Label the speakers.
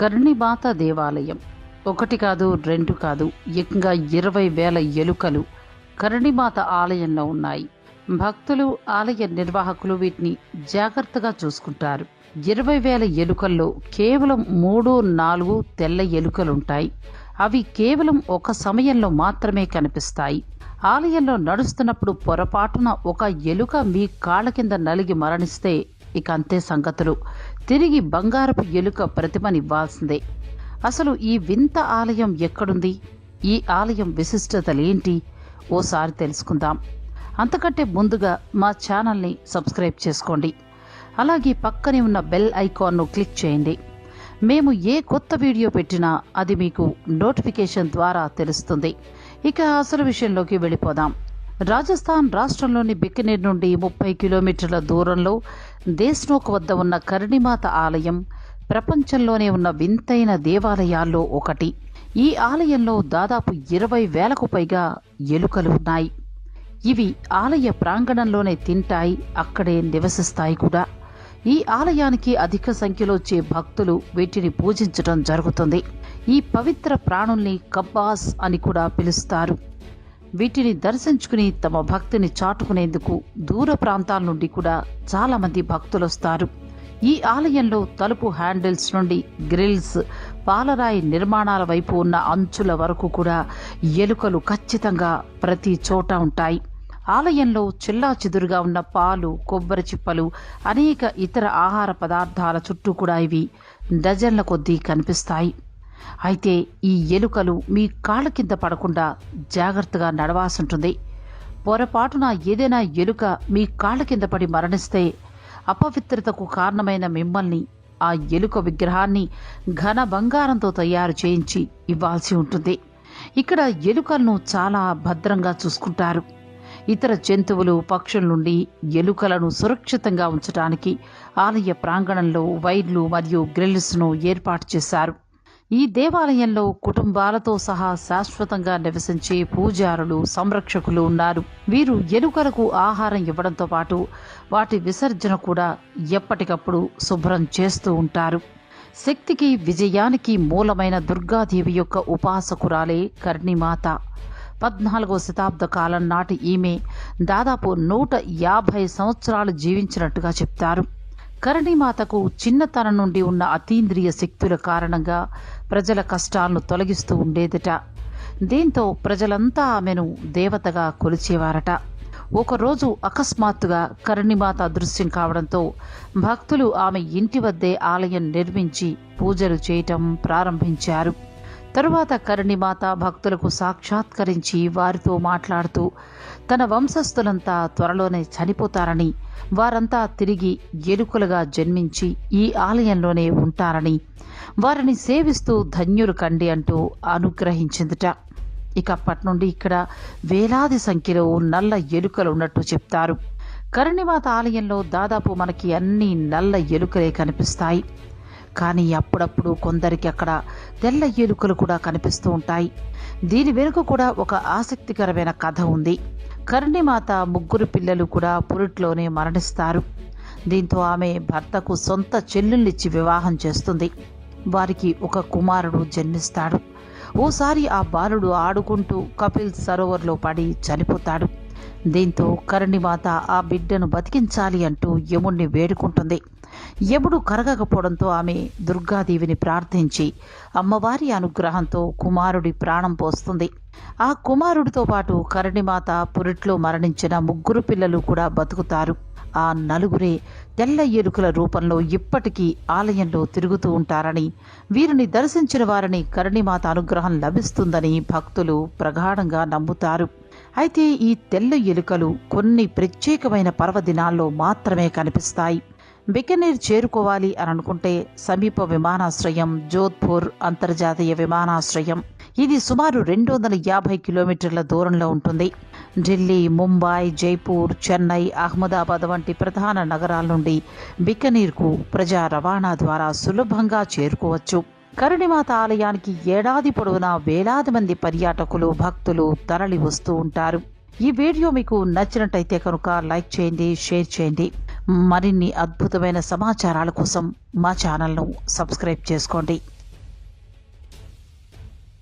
Speaker 1: కర్ణిమాత దేవాలయం. ఒకటి కాదు రెండు కాదు ఏకంగా ఇరవై వేల ఎలుకలు కర్ణిమాత ఆలయంలో ఉన్నాయి. భక్తులు ఆలయ నిర్వాహకులు వీటిని జాగ్రత్తగా చూసుకుంటారు. ఇరవై వేల ఎలుకల్లో కేవలం మూడు నాలుగు తెల్ల ఎలుకలుంటాయి. అవి కేవలం ఒక సమయంలో మాత్రమే కనిపిస్తాయి. ఆలయంలో నడుస్తున్నప్పుడు పొరపాటున ఒక ఎలుక మీ కాళ్ళ కింద నలిగి మరణిస్తే ఇక అంతే సంగతులు. తిరిగి బంగారపు ఎలుక ప్రతిమనివ్వాల్సిందే. అసలు ఈ వింత ఆలయం ఎక్కడుంది? ఈ ఆలయం విశిష్టతలేంటి ఓసారి తెలుసుకుందాం. అంతకంటే ముందుగా మా ఛానల్ని సబ్స్క్రైబ్ చేసుకోండి. అలాగే పక్కనే ఉన్న బెల్ ఐకాన్ను క్లిక్ చేయండి. మేము ఏ కొత్త వీడియో పెట్టినా అది మీకు నోటిఫికేషన్ ద్వారా తెలుస్తుంది. ఇక అసలు విషయంలోకి వెళ్ళిపోదాం. రాజస్థాన్ రాష్ట్రంలోని బికనీర్ నుండి ముప్పై కిలోమీటర్ల దూరంలో దేశ్నోక్ వద్ద ఉన్న కరణిమాత ఆలయం ప్రపంచంలోనే ఉన్న వింతైన దేవాలయాల్లో ఒకటి. ఈ ఆలయంలో దాదాపు ఇరవై వేలకు పైగా ఎలుకలు ఉన్నాయి. ఇవి ఆలయ ప్రాంగణంలోనే తింటాయి అక్కడే నివసిస్తాయి కూడా. ఈ ఆలయానికి అధిక సంఖ్యలో వచ్చే భక్తులు వీటిని పూజించడం జరుగుతుంది. ఈ పవిత్ర ప్రాణుల్ని కబ్బాస్ అని కూడా పిలుస్తారు. వీటిని దర్శించుకుని తమ భక్తిని చాటుకునేందుకు దూర ప్రాంతాల నుండి కూడా చాలామంది భక్తులు వస్తారు ఈ ఆలయంలో తలుపు హ్యాండిల్స్ నుండి గ్రిల్స్ పాలరాయి నిర్మాణాల వైపు ఉన్న అంచుల వరకు కూడా ఎలుకలు ఖచ్చితంగా ప్రతి చోట ఉంటాయి. ఆలయంలో చిల్లా చెదురుగా ఉన్న పాలు కొబ్బరి చిప్పలు అనేక ఇతర ఆహార పదార్థాల చుట్టూ కూడా ఇవి డజన్ల కొద్దీ కనిపిస్తాయి. అయితే ఈ ఎలుకలు మీ కాళ్ళ కింద పడకుండా జాగ్రత్తగా నడవాల్సి పొరపాటున ఏదైనా ఎలుక మీ కాళ్ళ కింద పడి మరణిస్తే అపవిత్రతకు కారణమైన మిమ్మల్ని ఆ ఎలుక విగ్రహాన్ని ఘన బంగారంతో తయారు చేయించి ఇవ్వాల్సి ఉంటుంది. ఇక్కడ ఎలుకలను చాలా భద్రంగా చూసుకుంటారు. ఇతర జంతువులు పక్షుల నుండి ఎలుకలను సురక్షితంగా ఉంచడానికి ఆలయ ప్రాంగణంలో వైర్లు మరియు గ్రిల్స్ను ఏర్పాటు చేశారు. ఈ దేవాలయంలో కుటుంబాలతో సహా శాశ్వతంగా నివసించే పూజారులు సంరక్షకులు ఉన్నారు. వీరు ఎలుకలకు ఆహారం ఇవ్వడంతో పాటు వాటి విసర్జన కూడా ఎప్పటికప్పుడు శుభ్రం చేస్తూ ఉంటారు. శక్తికి విజయానికి మూలమైన దుర్గాదేవి యొక్క ఉపాసకురాలే కర్ణిమాత. పద్నాలుగో శతాబ్ద కాలం నాటి ఈమె దాదాపు నూట యాభై సంవత్సరాలు జీవించినట్టుగా చెప్తారు. కరణిమాతకు చిన్నతనం నుండి ఉన్న అతీంద్రియ శక్తుల కారణంగా ప్రజల కష్టాలను తొలగిస్తూ ఉండేదట. దీంతో ప్రజలంతా ఆమెను దేవతగా కొలిచేవారట. ఒకరోజు అకస్మాత్తుగా కరణిమాత అదృశ్యం కావడంతో భక్తులు ఆమె ఇంటి వద్దే ఆలయం నిర్మించి పూజలు చేయటం ప్రారంభించారు. తరువాత కరణిమాత భక్తులకు సాక్షాత్కరించి వారితో మాట్లాడుతూ తన వంశస్థులంతా త్వరలోనే చనిపోతారని వారంతా తిరిగి ఎలుకలుగా జన్మించి ఈ ఆలయంలోనే ఉంటారని వారిని సేవిస్తూ ధన్యులు కండి అంటూ అనుగ్రహించిందిట. ఇక అప్పటి నుండి ఇక్కడ వేలాది సంఖ్యలో నల్ల ఎలుకలు ఉన్నట్టు చెప్తారు. కరణిమాత ఆలయంలో దాదాపు మనకి అన్ని నల్ల ఎలుకలే కనిపిస్తాయి. కానీ అప్పుడప్పుడు కొందరికి అక్కడ తెల్ల ఎలుకలు కూడా కనిపిస్తూ ఉంటాయి. దీని వెనుక కూడా ఒక ఆసక్తికరమైన కథ ఉంది. కర్ణిమాత ముగ్గురు పిల్లలు కూడా పురిట్లోనే మరణిస్తారు. దీంతో ఆమె భర్తకు సొంత చెల్లెళ్ళిచ్చి వివాహం చేస్తుంది. వారికి ఒక కుమారుడు జన్మిస్తాడు. ఓసారి ఆ బాలుడు ఆడుకుంటూ కపిల్ సరోవర్లో పడి చనిపోతాడు. దీంతో కరణిమాత ఆ బిడ్డను బతికించాలి అంటూ యముణ్ణి వేడుకుంటుంది. యముడు కరగకపోవడంతో ఆమె దుర్గాదేవిని ప్రార్థించి అమ్మవారి అనుగ్రహంతో కుమారుడి ప్రాణం పోస్తుంది. ఆ కుమారుడితో పాటు కరణిమాత పురిట్లో మరణించిన ముగ్గురు పిల్లలు కూడా బతుకుతారు. ఆ నలుగురే తెల్ల ఎలుకల రూపంలో ఇప్పటికీ ఆలయంలో తిరుగుతూ ఉంటారని వీరిని దర్శించిన వారిని కరణిమాత అనుగ్రహం లభిస్తుందని భక్తులు ప్రగాఢంగా నమ్ముతారు. అయితే ఈ తెల్ల ఎలుకలు కొన్ని ప్రత్యేకమైన పర్వదినాల్లో మాత్రమే కనిపిస్తాయి. బికనీర్ చేరుకోవాలి అని అనుకుంటే సమీప విమానాశ్రయం జోధ్పూర్ అంతర్జాతీయ విమానాశ్రయం. ఇది సుమారు రెండు వందల యాభై కిలోమీటర్ల దూరంలో ఉంటుంది. ఢిల్లీ ముంబై జైపూర్ చెన్నై అహ్మదాబాద్ వంటి ప్రధాన నగరాల నుండి బికనీర్కు ప్రజా రవాణా ద్వారా సులభంగా చేరుకోవచ్చు. కరుణిమాత ఆలయానికి ఏడాది పొడవునా వేలాది మంది పర్యాటకులు భక్తులు తరలి వస్తూ ఉంటారు. ఈ వీడియో మీకు నచ్చినట్టయితే కనుక లైక్ చేయండి షేర్ చేయండి. మరిన్ని అద్భుతమైన సమాచారాల కోసం మా ఛానల్ను సబ్స్క్రైబ్ చేసుకోండి.